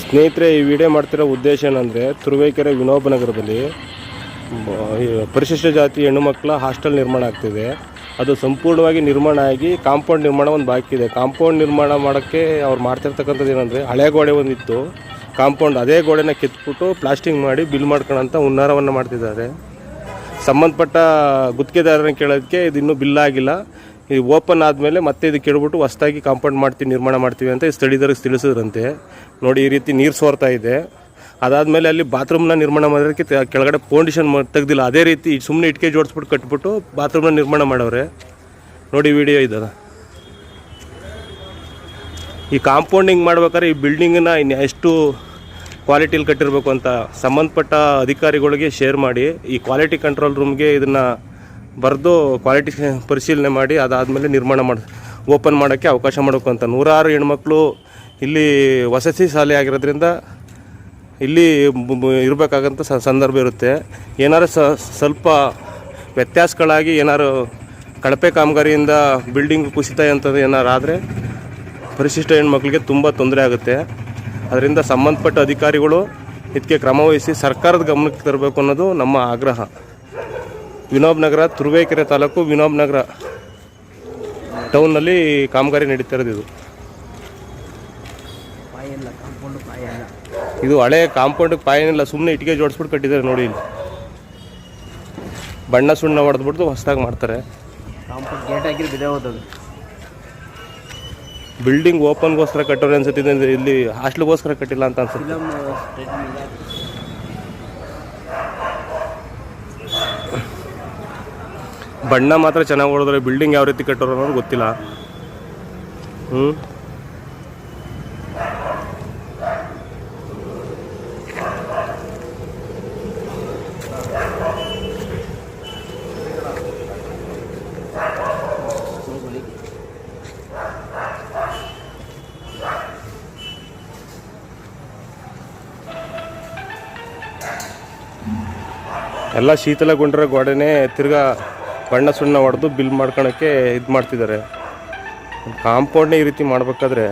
ಸ್ನೇಹಿತರೆ, ಈ ವಿಡಿಯೋ ಮಾಡ್ತಿರೋ ಉದ್ದೇಶ ಏನಂದರೆ, ತುರುವೇಕೆರೆ ವಿನೋಬ ನಗರದಲ್ಲಿ ಪರಿಶಿಷ್ಟ ಜಾತಿ ಹೆಣ್ಣು ಮಕ್ಕಳ ಹಾಸ್ಟೆಲ್ ನಿರ್ಮಾಣ ಆಗ್ತಿದೆ. ಅದು ಸಂಪೂರ್ಣವಾಗಿ ನಿರ್ಮಾಣ ಆಗಿ ಕಾಂಪೌಂಡ್ ನಿರ್ಮಾಣ ಒಂದು ಬಾಕಿ ಇದೆ. ಕಾಂಪೌಂಡ್ ನಿರ್ಮಾಣ ಮಾಡೋಕ್ಕೆ ಅವ್ರು ಮಾಡ್ತಿರ್ತಕ್ಕಂಥದ್ದು ಏನಂದರೆ, ಹಳೆ ಗೋಡೆ ಒಂದಿತ್ತು. ಕಾಂಪೌಂಡ್ ಅದೇ ಗೋಡೆನ ಕಿತ್ಬಿಟ್ಟು ಪ್ಲಾಸ್ಟಿಂಗ್ ಮಾಡಿ ಬಿಲ್ ಮಾಡ್ಕೊಳ್ಳೋಂಥ ಹುನ್ನಾರವನ್ನು ಮಾಡ್ತಿದ್ದಾರೆ. ಸಂಬಂಧಪಟ್ಟ ಗುತ್ತಿಗೆದಾರರನ್ನು ಕೇಳೋದಕ್ಕೆ ಇದು ಇನ್ನೂ ಬಿಲ್ ಆಗಿಲ್ಲ. ಈ ಓಪನ್ ಆದಮೇಲೆ ಮತ್ತೆ ಇದು ಕೇಳ್ಬಿಟ್ಟು ಹೊಸ್ದಾಗಿ ಕಾಂಪೌಂಡ್ ಮಾಡ್ತೀವಿ, ನಿರ್ಮಾಣ ಮಾಡ್ತೀವಿ ಅಂತ ಈ ಸ್ಥಳೀಯರಿಗೆ ತಿಳಿಸಿದ್ರಂತೆ. ನೋಡಿ ಈ ರೀತಿ ನೀರು ಸೋರ್ತಾ ಇದೆ. ಅದಾದಮೇಲೆ ಅಲ್ಲಿ ಬಾತ್ರೂಮ್ನ ನಿರ್ಮಾಣ ಮಾಡೋದಕ್ಕೆ ಕೆಳಗಡೆ ಫೌಂಡೇಶನ್ ತೆಗ್ದಿಲ್ಲ. ಅದೇ ರೀತಿ ಸುಮ್ಮನೆ ಇಟ್ಕೆ ಜೋಡಿಸ್ಬಿಟ್ಟು ಕಟ್ಬಿಟ್ಟು ಬಾತ್ರೂಮ್ನ ನಿರ್ಮಾಣ ಮಾಡವ್ರೆ. ನೋಡಿ ವಿಡಿಯೋ ಇದದ ಈ ಕಾಂಪೌಂಡಿಂಗ್ ಮಾಡ್ಬೇಕಾದ್ರೆ ಈ ಬಿಲ್ಡಿಂಗನ್ನ ಇನ್ನು ಎಷ್ಟು ಕ್ವಾಲಿಟಿಲಿ ಕಟ್ಟಿರಬೇಕು ಅಂತ ಸಂಬಂಧಪಟ್ಟ ಅಧಿಕಾರಿಗಳಿಗೆ ಶೇರ್ ಮಾಡಿ, ಈ ಕ್ವಾಲಿಟಿ ಕಂಟ್ರೋಲ್ ರೂಮ್ಗೆ ಇದನ್ನು ಬರೆದು ಕ್ವಾಲಿಟಿ ಪರಿಶೀಲನೆ ಮಾಡಿ ಅದಾದಮೇಲೆ ನಿರ್ಮಾಣ ಮಾಡಿ ಓಪನ್ ಮಾಡೋಕ್ಕೆ ಅವಕಾಶ ಮಾಡಬೇಕು ಅಂತ. ನೂರಾರು ಹೆಣ್ಮಕ್ಳು ಇಲ್ಲಿ ವಸತಿ ಶಾಲೆ ಆಗಿರೋದ್ರಿಂದ ಇಲ್ಲಿ ಇರಬೇಕಾಗಂತ ಸಂದರ್ಭ ಇರುತ್ತೆ. ಏನಾರು ಸ್ವಲ್ಪ ವ್ಯತ್ಯಾಸಗಳಾಗಿ ಏನಾರು ಕಳಪೆ ಕಾಮಗಾರಿಯಿಂದ ಬಿಲ್ಡಿಂಗ್ ಕುಸಿತ ಅಂಥದ್ದು ಏನಾರು ಆದರೆ ಪರಿಶಿಷ್ಟ ಹೆಣ್ಮಕ್ಳಿಗೆ ತುಂಬ ತೊಂದರೆ ಆಗುತ್ತೆ. ಅದರಿಂದ ಸಂಬಂಧಪಟ್ಟ ಅಧಿಕಾರಿಗಳು ಇದಕ್ಕೆ ಕ್ರಮವಹಿಸಿ ಸರ್ಕಾರದ ಗಮನಕ್ಕೆ ತರಬೇಕು ಅನ್ನೋದು ನಮ್ಮ ಆಗ್ರಹ. ವಿನೋಬ್ ನಗರ ತುರುವೇಕೆರೆ ತಾಲೂಕು ವಿನೋಬ್ ನಗರ ಟೌನ್ನಲ್ಲಿ ಕಾಮಗಾರಿ ನಡೀತಾ ಇರೋದು ಇದು. ಇದು ಹಳೆ ಕಾಂಪೌಂಡ್ ಪಾಯನಿಲ್ಲ ಸುಮ್ಮನೆ ಇಟ್ಟಿಗೆ ಜೋಡಿಸ್ಬಿಟ್ಟು ಕಟ್ಟಿದ್ದಾರೆ ನೋಡಿ ಇಲ್ಲಿ. ಬಣ್ಣ ಸುಣ್ಣ ಹೊಡೆದ್ಬಿಟ್ಟು ಹೊಸದಾಗಿ ಮಾಡ್ತಾರೆ. ಬಿಲ್ಡಿಂಗ್ ಓಪನ್ಗೋಸ್ಕರ ಕಟ್ಟೋರು ಅನ್ಸುತ್ತಿದೆ ಇಲ್ಲಿ ಹಾಸ್ಟ್ಲಿಗೋಸ್ಕರ ಕಟ್ಟಿಲ್ಲ ಅಂತ ಅನ್ಸುತ್ತೆ. ಬಣ್ಣ ಮಾತ್ರ ಚೆನ್ನಾಗಿ ಹೊಡೆದ್ರೆ ಬಿಲ್ಡಿಂಗ್ ಯಾವ ರೀತಿ ಕಟ್ಟೋರು ಅನ್ನೋದು ಗೊತ್ತಿಲ್ಲ. ಹ್ಞೂ ಎಲ್ಲ ಶೀತಲಗೊಂಡಿರೋ ಗೋಡೆನೇ ತಿರ್ಗಾ ಬಣ್ಣ ಸುಣ್ಣ ಹೊಡೆದು ಬಿಲ್ ಮಾಡ್ಕೊಳಕ್ಕೆ ಇದು ಮಾಡ್ತಿದ್ದಾರೆ. ಕಾಂಪೌಂಡ್ನೇ ಈ ರೀತಿ ಮಾಡಬೇಕಾದ್ರೆ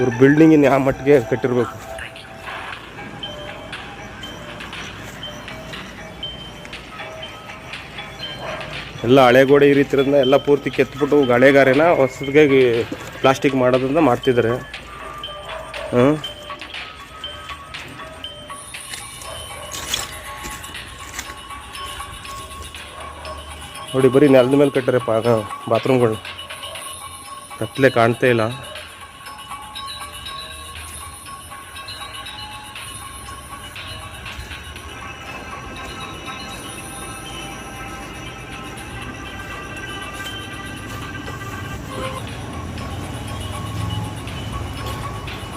ಇವ್ರ ಬಿಲ್ಡಿಂಗಿನ ಯಾವ ಮಟ್ಟಿಗೆ ಕಟ್ಟಿರಬೇಕು. ಎಲ್ಲ ಹಳೆ ಗೋಡೆ ಈ ರೀತಿ ಇರೋದನ್ನ ಎಲ್ಲ ಪೂರ್ತಿ ಕೆತ್ಬಿಟ್ಟು ಹಳೆಗಾರೆನ ಹೊಸದಾಗಿ ಪ್ಲಾಸ್ಟಿಕ್ ಮಾಡೋದನ್ನ ಮಾಡ್ತಿದ್ದಾರೆ. ಹ್ಞೂ ನೋಡಿ, ಬರೀ ನೆಲದ ಮೇಲೆ ಕಟ್ಟರೆ ಪಾ ಬಾತ್ರೂಮ್ಗಳು. ಕತ್ತಲೆ ಕಾಣ್ತಾ ಇಲ್ಲ.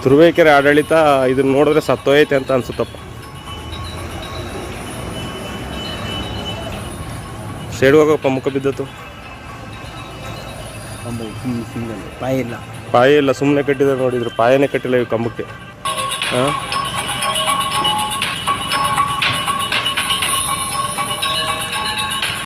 ತುರುವೇಕೆರೆ ಆಡಳಿತ ಇದನ್ನ ನೋಡಿದ್ರೆ ಸತ್ತೋಯ್ತೆ ಅಂತ ಅನ್ಸುತ್ತಪ್ಪ. ಸೈಡ್ ಹೋಗಪ್ಪ ಮುಖ ಬಿದ್ದತ್ತು ಪಾಯ ಇಲ್ಲ. ಪಾಯ ಇಲ್ಲ ಸುಮ್ಮನೆ ಕಟ್ಟಿದ್ದಾರೆ ನೋಡಿದ್ರು ಪಾಯನೇ ಕಟ್ಟಿಲ್ಲ ಈ ಕಂಬಕ್ಕೆ. ಹಾಂ?